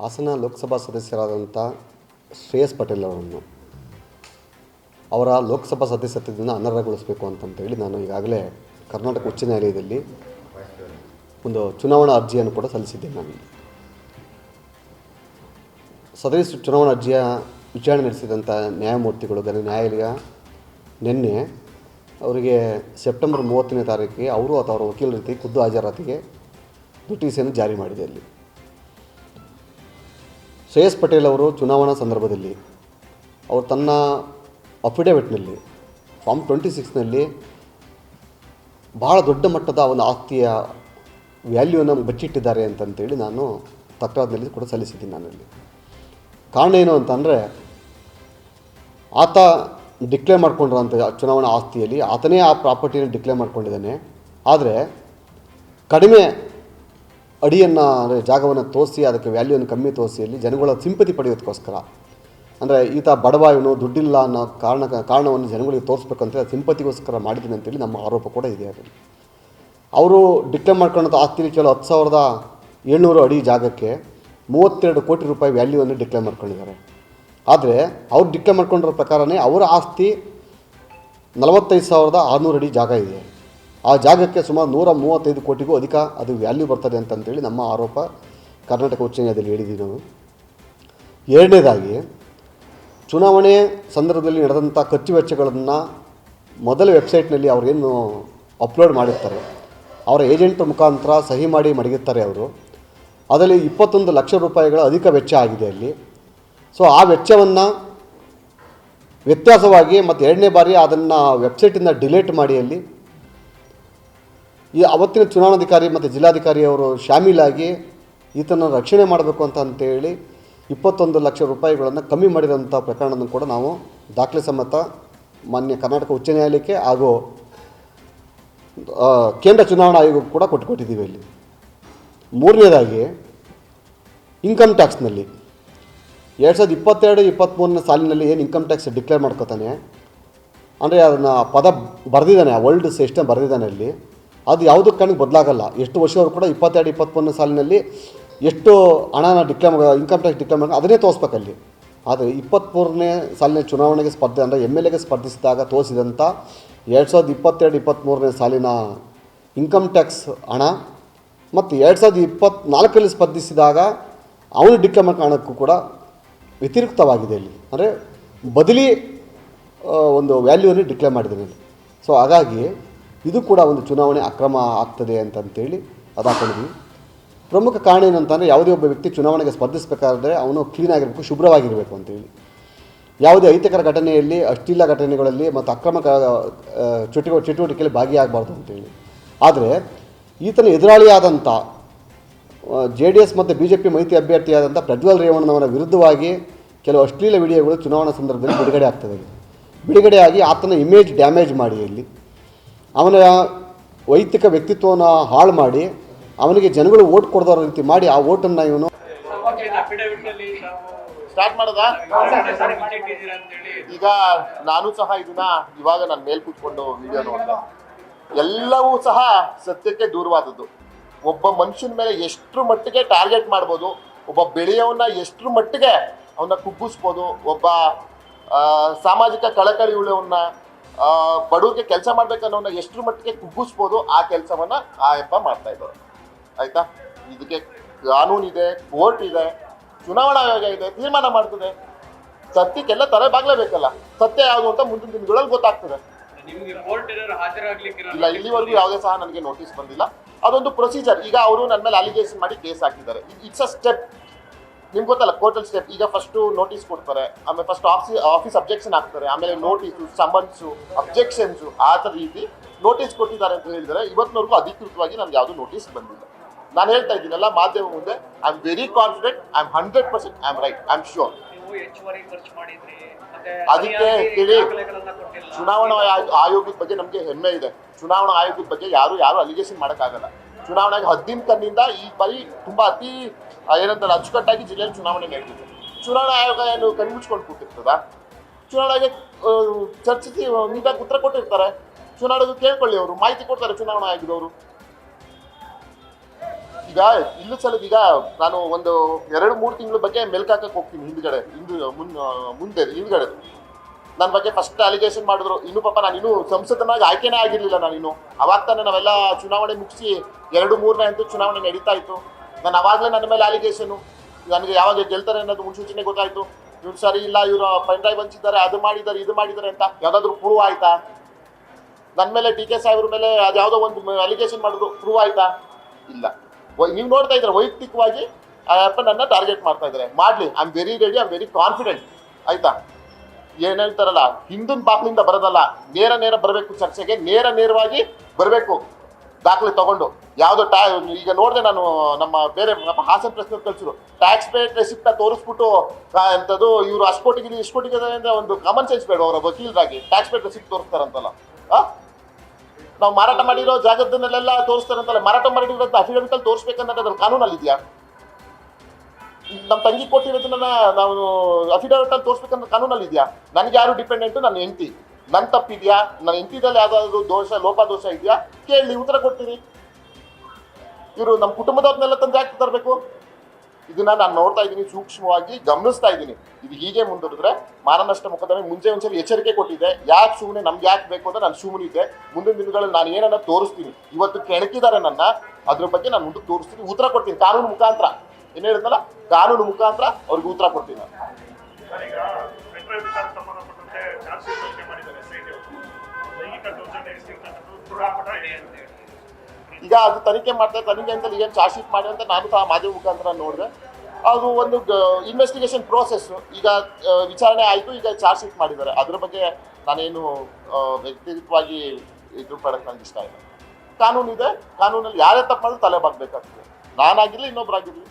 ಹಾಸನ ಲೋಕಸಭಾ ಸದಸ್ಯರಾದಂಥ ಶ್ರೇಯಸ್ ಪಟೇಲ್ ಅವರನ್ನು ಅವರ ಲೋಕಸಭಾ ಸದಸ್ಯತ್ವದಿಂದ ಅನರ್ಹಗೊಳಿಸಬೇಕು ಅಂತಂತೇಳಿ ನಾನು ಈಗಾಗಲೇ ಕರ್ನಾಟಕ ಉಚ್ಚ ನ್ಯಾಯಾಲಯದಲ್ಲಿ ಒಂದು ಚುನಾವಣಾ ಅರ್ಜಿಯನ್ನು ಕೂಡ ಸಲ್ಲಿಸಿದ್ದೇನೆ ನಾನು. ಸದಸ್ಯ ಚುನಾವಣಾ ಅರ್ಜಿಯ ವಿಚಾರಣೆ ನಡೆಸಿದಂಥ ನ್ಯಾಯಮೂರ್ತಿಗಳು ಗಣ ನ್ಯಾಯಾಲಯ ನಿನ್ನೆ ಅವರಿಗೆ ಸೆಪ್ಟೆಂಬರ್ ಮೂವತ್ತನೇ ತಾರೀಕಿಗೆ ಅವರು ಅಥವಾ ಅವರ ವಕೀಲರ ರೀತಿ ಖುದ್ದು ಹಾಜರಾತಿಗೆ ನೋಟಿಸನ್ನು ಜಾರಿ ಮಾಡಿದೆ ಅಲ್ಲಿ. ಶ್ರೇಯಸ್ ಪಟೇಲ್ ಅವರು ಚುನಾವಣಾ ಸಂದರ್ಭದಲ್ಲಿ ಅವರು ತನ್ನ ಅಫಿಡವಿಟ್ನಲ್ಲಿ, ಫಾರ್ಮ್ ಟ್ವೆಂಟಿ ಸಿಕ್ಸ್ನಲ್ಲಿ ಭಾಳ ದೊಡ್ಡ ಮಟ್ಟದ ಒಂದು ಆಸ್ತಿಯ ವ್ಯಾಲ್ಯೂನ ಬಚ್ಚಿಟ್ಟಿದ್ದಾರೆ ಅಂತಂತೇಳಿ ನಾನು ತಕರಾರಿನಲ್ಲಿ ಕೂಡ ಸಲ್ಲಿಸಿದ್ದೀನಿ ನಾನಲ್ಲಿ. ಕಾರಣ ಏನು ಅಂತಂದರೆ, ಆತ ಡಿಕ್ಲೇರ್ ಮಾಡ್ಕೊಂಡಿರೋಂಥ ಚುನಾವಣಾ ಆಸ್ತಿಯಲ್ಲಿ ಆತನೇ ಆ ಪ್ರಾಪರ್ಟಿನ ಡಿಕ್ಲೇರ್ ಮಾಡ್ಕೊಂಡಿದ್ದಾನೆ. ಆದರೆ ಕಡಿಮೆ ಅಡಿಯನ್ನು, ಅಂದರೆ ಜಾಗವನ್ನು ತೋರಿಸಿ, ಅದಕ್ಕೆ ವ್ಯಾಲ್ಯೂವನ್ನು ಕಮ್ಮಿ ತೋರಿಸಿ, ಅಲ್ಲಿ ಜನಗಳ ಸಿಂಪತಿ ಪಡೆಯೋದಕ್ಕೋಸ್ಕರ. ಅಂದರೆ ಈತ ಬಡವ ಇವನು ದುಡ್ಡಿಲ್ಲ ಅನ್ನೋ ಕಾರಣ, ಕಾರಣವನ್ನು ಜನಗಳಿಗೆ ತೋರಿಸ್ಬೇಕಂತ ಸಿಂಪತಿಗೋಸ್ಕರ ಮಾಡಿದ್ದೀನಿ ಅಂತೇಳಿ ನಮ್ಮ ಆರೋಪ ಕೂಡ ಇದೆ ಅದು. ಅವರು ಡಿಕ್ಲೇರ್ ಮಾಡ್ಕೊಳ್ಳೋದು ಆಸ್ತಿಲಿ ಕೆಲವು ಹತ್ತು ಸಾವಿರದ ಏಳ್ನೂರು ಅಡಿ ಜಾಗಕ್ಕೆ ಮೂವತ್ತೆರಡು ಕೋಟಿ ರೂಪಾಯಿ ವ್ಯಾಲ್ಯೂವನ್ನು ಡಿಕ್ಲೇರ್ ಮಾಡ್ಕೊಂಡಿದ್ದಾರೆ. ಆದರೆ ಅವ್ರು ಡಿಕ್ಲೇರ್ ಮಾಡ್ಕೊಂಡಿರೋ ಪ್ರಕಾರನೇ ಅವರ ಆಸ್ತಿ ನಲವತ್ತೈದು ಸಾವಿರದ ಆರುನೂರು ಅಡಿ ಜಾಗ ಇದೆ. ಆ ಜಾಗಕ್ಕೆ ಸುಮಾರು ನೂರ ಮೂವತ್ತೈದು ಕೋಟಿಗೂ ಅಧಿಕ ಅದು ವ್ಯಾಲ್ಯೂ ಬರ್ತದೆ ಅಂತಂತೇಳಿ ನಮ್ಮ ಆರೋಪ ಕರ್ನಾಟಕ ಉಚ್ಚ ನ್ಯಾಯಾಲಯದಲ್ಲಿ ಹೇಳಿದ್ದೀವಿ ನಾವು. ಎರಡನೇದಾಗಿ, ಚುನಾವಣೆ ಸಂದರ್ಭದಲ್ಲಿ ನಡೆದಂಥ ಖರ್ಚು ವೆಚ್ಚಗಳನ್ನು ಮೊದಲ ವೆಬ್ಸೈಟ್ನಲ್ಲಿ ಅವ್ರೇನು ಅಪ್ಲೋಡ್ ಮಾಡಿರ್ತಾರೆ. ಅವರ ಏಜೆಂಟ್ ಮುಖಾಂತರ ಸಹಿ ಮಾಡಿ ಮಡಗಿರ್ತಾರೆ ಅವರು. ಅದರಲ್ಲಿ ಇಪ್ಪತ್ತೊಂದು ಲಕ್ಷ ರೂಪಾಯಿಗಳ ಅಧಿಕ ವೆಚ್ಚ ಆಗಿದೆ ಅಲ್ಲಿ. ಸೊ ಆ ವೆಚ್ಚವನ್ನು ವ್ಯತ್ಯಾಸವಾಗಿ ಮತ್ತು ಎರಡನೇ ಬಾರಿ ಅದನ್ನು ವೆಬ್ಸೈಟಿಂದ ಡಿಲೀಟ್ ಮಾಡಿ ಅಲ್ಲಿ ಈ ಅವತ್ತಿನ ಚುನಾವಣಾಧಿಕಾರಿ ಮತ್ತು ಜಿಲ್ಲಾಧಿಕಾರಿಯವರು ಶಾಮೀಲಾಗಿ ಈತನ ರಕ್ಷಣೆ ಮಾಡಬೇಕು ಅಂತ ಅಂತೇಳಿ ಇಪ್ಪತ್ತೊಂದು ಲಕ್ಷ ರೂಪಾಯಿಗಳನ್ನು ಕಮ್ಮಿ ಮಾಡಿದಂಥ ಪ್ರಕರಣವನ್ನು ಕೂಡ ನಾವು ದಾಖಲೆ ಸಮೇತ ಮಾನ್ಯ ಕರ್ನಾಟಕ ಉಚ್ಚ ನ್ಯಾಯಾಲಯಕ್ಕೆ ಹಾಗೂ ಕೇಂದ್ರ ಚುನಾವಣಾ ಆಯೋಗಕ್ಕೆ ಕೂಡ ಕೊಟ್ಟುಕೊಟ್ಟಿದ್ದೀವಿ ಇಲ್ಲಿ. ಮೂರನೇದಾಗಿ ಇನ್ಕಮ್ ಟ್ಯಾಕ್ಸ್ನಲ್ಲಿ ಎರಡು ಸಾವಿರದ ಇಪ್ಪತ್ತೆರಡು, ಇಪ್ಪತ್ತ್ಮೂರನೇ ಸಾಲಿನಲ್ಲಿ ಏನು ಇನ್ಕಮ್ ಟ್ಯಾಕ್ಸ್ ಡಿಕ್ಲೇರ್ ಮಾಡ್ಕೋತಾನೆ, ಅಂದರೆ ಅದನ್ನು ಪದ ಬರೆದಿದ್ದಾನೆ, ಆ ವರ್ಲ್ಡ್ ಸಿಸ್ಟಮ್ ಬರೆದಿದ್ದಾನೆ ಅಲ್ಲಿ. ಅದು ಯಾವುದಕ್ಕೆ ಕಣ್ಣಿಗೆ ಬದಲಾಗಲ್ಲ. ಎಷ್ಟು ವರ್ಷವರೆಗೂ ಕೂಡ ಇಪ್ಪತ್ತೆರಡು ಇಪ್ಪತ್ತ್ಮೂರನೇ ಸಾಲಿನಲ್ಲಿ ಎಷ್ಟು ಹಣನ ಡಿಕ್ಲೇಮ್ ಇನ್ಕಮ್ ಟ್ಯಾಕ್ಸ್ ಡಿಕ್ಲೇಮ್ ಅದನ್ನೇ ತೋರಿಸ್ಬೇಕಲ್ಲಿ ಆದರೆ ಇಪ್ಪತ್ತ್ಮೂರನೇ ಸಾಲಿನ ಚುನಾವಣೆಗೆ ಸ್ಪರ್ಧೆ, ಅಂದರೆ ಎಂ ಎಲ್ ಎಗೆ ಸ್ಪರ್ಧಿಸಿದಾಗ ತೋರಿಸಿದಂಥ ಎರಡು ಸಾವಿರದ ಇಪ್ಪತ್ತೆರಡು ಇಪ್ಪತ್ತ್ಮೂರನೇ ಸಾಲಿನ ಇನ್ಕಮ್ ಟ್ಯಾಕ್ಸ್ ಹಣ ಮತ್ತು ಎರಡು ಸಾವಿರದ ಇಪ್ಪತ್ತ್ನಾಲ್ಕರಲ್ಲಿ ಸ್ಪರ್ಧಿಸಿದಾಗ ಅವನು ಡಿಕ್ಲೇಮ್ ಹಣಕ್ಕೂ ಕೂಡ ವ್ಯತಿರಿಕ್ತವಾಗಿದೆ ಇಲ್ಲಿ ಅಂದರೆ ಬದಲಿ ಒಂದು ವ್ಯಾಲ್ಯೂನೇ ಡಿಕ್ಲೇರ್ ಮಾಡಿದ್ದೀನಿ ಇಲ್ಲಿ ಸೊ ಹಾಗಾಗಿ ಇದು ಕೂಡ ಒಂದು ಚುನಾವಣೆ ಅಕ್ರಮ ಆಗ್ತದೆ ಅಂತಂತೇಳಿ ಅದು ಹಾಕೊಂಡಿದ್ವಿ ಪ್ರಮುಖ ಕಾರಣ ಏನಂತಂದರೆ ಯಾವುದೇ ಒಬ್ಬ ವ್ಯಕ್ತಿ ಚುನಾವಣೆಗೆ ಸ್ಪರ್ಧಿಸಬೇಕಾದ್ರೆ ಅವನು ಕ್ಲೀನ್ ಆಗಿರಬೇಕು, ಶುಭ್ರವಾಗಿರಬೇಕು ಅಂತೇಳಿ. ಯಾವುದೇ ಅಹಿತಕರ ಘಟನೆಯಲ್ಲಿ, ಅಶ್ಲೀಲ ಘಟನೆಗಳಲ್ಲಿ ಮತ್ತು ಅಕ್ರಮ ಚಟುವ, ಚಟುವಟಿಕೆಯಲ್ಲಿ ಭಾಗಿಯಾಗಬಾರ್ದು ಅಂತೇಳಿ. ಆದರೆ ಈತನ ಎದುರಾಳಿಯಾದಂಥ ಜೆ ಡಿ ಎಸ್ ಮತ್ತು ಬಿ ಜೆ ಪಿ ಮೈತ್ರಿ ಅಭ್ಯರ್ಥಿಯಾದಂಥ ಪ್ರಜ್ವಲ್ ರೇವಣ್ಣನವರ ವಿರುದ್ಧವಾಗಿ ಕೆಲವು ಅಶ್ಲೀಲ ವಿಡಿಯೋಗಳು ಚುನಾವಣಾ ಸಂದರ್ಭದಲ್ಲಿ ಬಿಡುಗಡೆ ಆಗ್ತದೆ. ಬಿಡುಗಡೆಯಾಗಿ ಆತನ ಇಮೇಜ್ ಡ್ಯಾಮೇಜ್ ಮಾಡಿ ಇಲ್ಲಿ. ಅವನ ವೈಯಕ್ತಿಕ ವ್ಯಕ್ತಿತ್ವವನ್ನು ಹಾಳು ಮಾಡಿ ಅವನಿಗೆ ಜನಗಳು ಓಟ್ ಕೊಡದೋ ರೀತಿ ಮಾಡಿ ಆ ಓಟನ್ನು ಇವನು ಸ್ಟಾರ್ಟ್ ಮಾಡದ? ಈಗ ನಾನು ಸಹ ಇದನ್ನ ಇವಾಗ ನಾನು ಮೇಲ್ ಕೂತ್ಕೊಂಡು ವಿಡಿಯೋ ನೋಡಿದೆ. ಎಲ್ಲವೂ ಸಹ ಸತ್ಯಕ್ಕೆ ದೂರವಾದದ್ದು. ಒಬ್ಬ ಮನುಷ್ಯನ ಮೇಲೆ ಎಷ್ಟರ ಮಟ್ಟಿಗೆ ಟಾರ್ಗೆಟ್ ಮಾಡ್ಬೋದು ಒಬ್ಬ ಬೆಳೆಯವನ್ನ ಎಷ್ಟರ ಮಟ್ಟಿಗೆ ಅವನ್ನ ಕುಗ್ಗಿಸ್ಬೋದು ಒಬ್ಬ ಸಾಮಾಜಿಕ ಕಳಕಳಿ ಉಳ್ಳವನ್ನ ಆ, ಬಡವ್ರಿಗೆ ಕೆಲಸ ಮಾಡ್ಬೇಕನ್ನೋನ್ನ ಎಷ್ಟರ ಮಟ್ಟಿಗೆ ಕುಗ್ಗಿಸ್ಬೋದು ಆ ಕೆಲಸವನ್ನ ಆ ಯಪ್ಪ ಮಾಡ್ತಾ ಇದ್ದಾರೆ. ಆಯ್ತಾ? ಇದಕ್ಕೆ ಕಾನೂನಿದೆ ಕೋರ್ಟ್ ಇದೆ ಚುನಾವಣಾ ಆಯೋಗ ಇದೆ ತೀರ್ಮಾನ ಮಾಡ್ತದೆ. ಸತ್ಯಕ್ಕೆಲ್ಲ ತಲೆ ಬಾಗ್ಲೇಬೇಕಲ್ಲ ಸತ್ಯ ಯಾವುದು ಅಂತ ಮುಂದಿನ ದಿನಗಳಲ್ಲಿ ಗೊತ್ತಾಗ್ತದೆ. ಇಲ್ಲ ಇಲ್ಲಿವರೆಗೂ ಯಾವುದೇ ಸಹ ನನಗೆ ನೋಟಿಸ್ ಬಂದಿಲ್ಲ. ಅದೊಂದು ಪ್ರೊಸೀಜರ್ ಈಗ ಅವರು ನನ್ನ ಮೇಲೆ ಅಲಿಗೇಷನ್ ಮಾಡಿ ಕೇಸ್ ಹಾಕಿದ್ದಾರೆ. ಇಟ್ಸ್ ಅ ಸ್ಟೆಪ್ ನಿಮ್ಗೆ ಗೊತ್ತಲ್ಲ ಕೋರ್ಟಲ್ ಸ್ಟೆಪ್ ಈಗ ಫಸ್ಟ್ ನೋಟಿಸ್ ಕೊಡ್ತಾರೆ. ಆಮೇಲೆ ಫಸ್ಟ್ ಆಫೀಸ್ ಆಫೀಸ್ ಅಬ್ಜೆಕ್ಷನ್ ಹಾಕ್ತಾರೆ. ಆಮೇಲೆ ನೋಟಿಸು ಸಮನ್ಸು ಅಬ್ಜೆಕ್ಷನ್ಸು ಆ ಥರ ರೀತಿ ನೋಟಿಸ್ ಕೊಟ್ಟಿದ್ದಾರೆ ಅಂತ ಹೇಳಿದರೆ ಇವತ್ತಿನವರೆಗೂ ಅಧಿಕೃತವಾಗಿ ನಮ್ಗೆ ಯಾವುದು ನೋಟಿಸ್ ಬಂದಿಲ್ಲ. ನಾನು ಹೇಳ್ತಾ ಇದ್ದೀನಲ್ಲ ಮಾಧ್ಯಮ ಮುಂದೆ I am very confident I am hundred percent I am right I am sure ಅದಕ್ಕೆ ಕೇಳಿ ಚುನಾವಣಾ ಆಯೋ- ಆಯೋಗದ ಬಗ್ಗೆ ನಮಗೆ ಹೆಮ್ಮೆ ಇದೆ. ಚುನಾವಣಾ ಆಯೋಗದ ಬಗ್ಗೆ ಯಾರು ಯಾರು ಅಲಿಗೇಷನ್ ಮಾಡೋಕ್ಕಾಗಲ್ಲ. ಚುನಾವಣೆಗೆ ಹದಿನೆಂಟು ತನ್ನಿಂದ ಈ ಬಾರಿ ತುಂಬಾ ಅತಿ ಏನಂತ ಅಚ್ಚುಕಟ್ಟಾಗಿ ಜಿಲ್ಲೆಯಲ್ಲಿ ಚುನಾವಣೆ ನಡೆದಿದೆ ಚುನಾವಣಾ ಆಯೋಗ ಏನು ಕಣ್ಮುಚ್ಕೊಂಡು ಕೂತಿರ್ತದ? ಚುನಾವಣೆಗೆ ಚರ್ಚಿಸಿ ನೀಟಾಗಿ ಉತ್ತರ ಕೊಟ್ಟಿರ್ತಾರೆ. ಚುನಾವಣೆಗೆ ಕೇಳ್ಕೊಳ್ಳಿ ಅವರು, ಮಾಹಿತಿ ಕೊಡ್ತಾರೆ ಚುನಾವಣಾ ಆಯೋಗದವರು. ಈಗ ಇಲ್ಲೂ ಸಲದ ಈಗ ನಾನು ಒಂದು ಎರಡು ಮೂರು ತಿಂಗಳ ಬಗ್ಗೆ ಮೆಲ್ಕಾಕಕ್ಕೆ ಹೋಗ್ತೀನಿ ಹಿಂದ್ಗಡೆ, ಹಿಂದು, ಮುನ್ ಮುಂದೆ, ಹಿಂದ್ಗಡೆ. ನನ್ನ ಬಗ್ಗೆ ಫಸ್ಟ್ ಅಲಿಗೇಷನ್ ಮಾಡಿದ್ರು. ಇನ್ನು ಪಾಪ ನಾನು ಇನ್ನೂ ಸಂಸದನಾಗಿ ಆಯ್ಕೆನೇ ಆಗಿರಲಿಲ್ಲ ನಾನು ಇನ್ನು. ಅವಾಗ ತಾನೇ ನಾವೆಲ್ಲ ಚುನಾವಣೆ ಮುಗಿಸಿ ಎರಡು ಮೂರನೇ ಹಂತ ಚುನಾವಣೆ ನಡೀತಾ ಇತ್ತು. ನಾನು ಅವಾಗಲೇ ನನ್ನ ಮೇಲೆ ಅಲಿಗೇಷನು ನನಗೆ ಯಾವಾಗ ಗೆಲ್ತಾರೆ ಅನ್ನೋದು ಮುನ್ಸೂಚನೆ ಗೊತ್ತಾಯ್ತು. ಇವ್ರು ಸರಿ ಇಲ್ಲ, ಇವರು ಪೆನ್ ಡ್ರೈವ್ ಹಂಚಿದ್ದಾರೆ, ಅದು ಮಾಡಿದ್ದಾರೆ, ಇದು ಮಾಡಿದ್ದಾರೆ ಅಂತ ಯಾವ್ದಾದ್ರು ಪ್ರೂವ್ ಆಯ್ತಾ? ನನ್ನ ಮೇಲೆ ಟಿ ಕೆ ಸಾಹೇಬ್ರ ಮೇಲೆ ಅದ್ಯಾವುದೋ ಒಂದು ಅಲಿಗೇಷನ್ ಮಾಡಿದ್ರು ಪ್ರೂವ್ ಆಯ್ತಾ? ಇಲ್ಲ. ನೀವು ನೋಡ್ತಾ ಇದ್ರೆ ವೈಯಕ್ತಿಕವಾಗಿ, ಆ ನನ್ನ ಟಾರ್ಗೆಟ್ ಮಾಡ್ತಾ ಇದ್ದಾರೆ. ಮಾಡಲಿ I am very ready I am very confident ಆಯ್ತಾ? ಏನ್ ಹೇಳ್ತಾರಲ್ಲ, ಹಿಂದಿನ ಬಾಕ್ಲಿಂದ ಬರೋದಲ್ಲ, ನೇರ ನೇರ ಬರಬೇಕು ಚರ್ಚೆಗೆ, ನೇರ ನೇರವಾಗಿ ಬರಬೇಕು ದಾಖಲೆ ತಗೊಂಡು. ಯಾವುದೋ ಟ್ಯಾ ಈಗ ನೋಡಿದೆ ನಾನು ನಮ್ಮ ಬೇರೆ ನಮ್ಮ ಹಾಸನ ಪ್ರಶ್ನೆ ಕಳ್ಸಿದ್ರು ಟ್ಯಾಕ್ಸ್ ಪೇಡ್ ರೆಸಿಪ್ಟ ತೋರಿಸ್ಬಿಟ್ಟು ಎಂಥದ್ದು ಇವರು ಅಷ್ಟು ಕೋಟಿಗೆ ಇಷ್ಟು ಅಂದ್ರೆ ಒಂದು ಕಾಮನ್ ಸೆನ್ಸ್ ಬೇಡ ಅವರ ವಕೀಲರಾಗಿ. ಟ್ಯಾಕ್ಸ್ ಪೇಡ್ ರೆಸಿಪ್ಟ್ ತೋರಿಸ್ತಾರಂತಲ್ಲ. ಹಾಂ ನಾವು ಮಾರಾಟ ಮಾಡಿರೋ ಜಾಗದನ್ನೆಲ್ಲ ತೋರಿಸ್ತಾರಂತಲ್ಲ, ಮಾರಾಟ ಮಾಡಿರೋ ಅಫಿಡವಿಟ್ ಅಲ್ಲಿ ತೋರಿಸ್ಬೇಕನ್ನೋದು ಅದ್ರ ಕಾನೂನಲ್ಲಿ ಇದೆಯಾ ನಮ್ಮ ತಂಗಿ ಕೊಟ್ಟಿರೋದನ್ನ ನಾವು ಅಫಿಡವಿಟ್ ಅಲ್ಲಿ ತೋರಿಸ್ಬೇಕಂತ ಕಾನೂನಲ್ಲಿ ಇದೆಯಾ? ನನಗೆ ಯಾರು ಡಿಪೆಂಡೆಂಟ್ ನನ್ನ ಹೆಂಡತಿ. ನನ್ನ ತಪ್ಪಿದ್ಯಾ? ನನ್ನ ಹೆಂಡತಿದಲ್ಲಿ ಯಾವ್ದಾದ್ರು ದೋಷ, ಲೋಪ ದೋಷ ಇದೆಯಾ? ಕೇಳಿ, ಉತ್ತರ ಕೊಡ್ತೀರಿ ಇವರು ನಮ್ಮ ಕುಟುಂಬದವ್ರನ್ನೆಲ್ಲ ತಂದು ಯಾಕೆ ತರಬೇಕು? ಇದನ್ನ ನಾನು ನೋಡ್ತಾ ಇದ್ದೀನಿ, ಸೂಕ್ಷ್ಮವಾಗಿ ಗಮನಿಸ್ತಾ ಇದ್ದೀನಿ. ಇದು ಹೀಗೆ ಮುಂದುವರಿದ್ರೆ ಮಾನನಷ್ಟ ಮೇಲೆ ಮುಂಚೆ ಒಂದ್ಸರಿ ಎಚ್ಚರಿಕೆ ಕೊಟ್ಟಿದ್ದೆ. ಯಾಕೆ ಸುಮ್ಮನೆ ನಮ್ಗೆ ಯಾಕೆ ಬೇಕು ಅಂತ ನಾನು ಸುಮ್ಮನಿದ್ದೆ ಮುಂದಿನ ದಿನಗಳಲ್ಲಿ ನಾನು ಏನನ್ನ ತೋರಿಸ್ತೀನಿ. ಇವತ್ತು ಕೆಣಕಿದ್ದಾರೆ ನನ್ನ. ಅದ್ರ ಬಗ್ಗೆ ನಾನು ಮುಂದೆ ತೋರಿಸ್ತೀನಿ, ಉತ್ತರ ಕೊಡ್ತೀನಿ, ಕಾನೂನು ಮುಖಾಂತರ. ಏನ್ ಕಾನೂನು ಮುಖಾಂತರ ಅವ್ರಿಗೆ ಉತ್ತರ ಕೊಡ್ತೀನಿ ನಾನು. ಈಗ ಅದು ತನಿಖೆ ಮಾಡ್ತಾರೆ ತನಿಖೆ ಅಂತ ಏನು ಚಾರ್ಜ್ ಶೀಟ್ ಮಾಡಿ ಅಂತ ನಾನು ಸಹ ಮಾಧ್ಯಮ ಮುಖಾಂತರ ನೋಡಿದೆ. ಅದು ಒಂದು ಇನ್ವೆಸ್ಟಿಗೇಷನ್ ಪ್ರೋಸೆಸ್ ಈಗ ವಿಚಾರಣೆ ಆಯಿತು, ಈಗ ಚಾರ್ಜ್ ಶೀಟ್ ಮಾಡಿದ್ದಾರೆ. ಅದ್ರ ಬಗ್ಗೆ ನಾನೇನು ವ್ಯಕ್ತಿಗತವಾಗಿ ಇದು ಪಡಕ್ಕೆ ನನಗೆ ಇಷ್ಟ ಇಲ್ಲ. ಕಾನೂನು ಇದೆ ಕಾನೂನಲ್ಲಿ ಯಾರೇ ತಪ್ಪು ಮಾಡಿದ್ರು ತಲೆ ಬಾಗ್ಬೇಕಾಗ್ತದೆ. ನಾನಾಗಿರಲಿ ಇನ್ನೊಬ್ಬರಾಗಿರಲಿ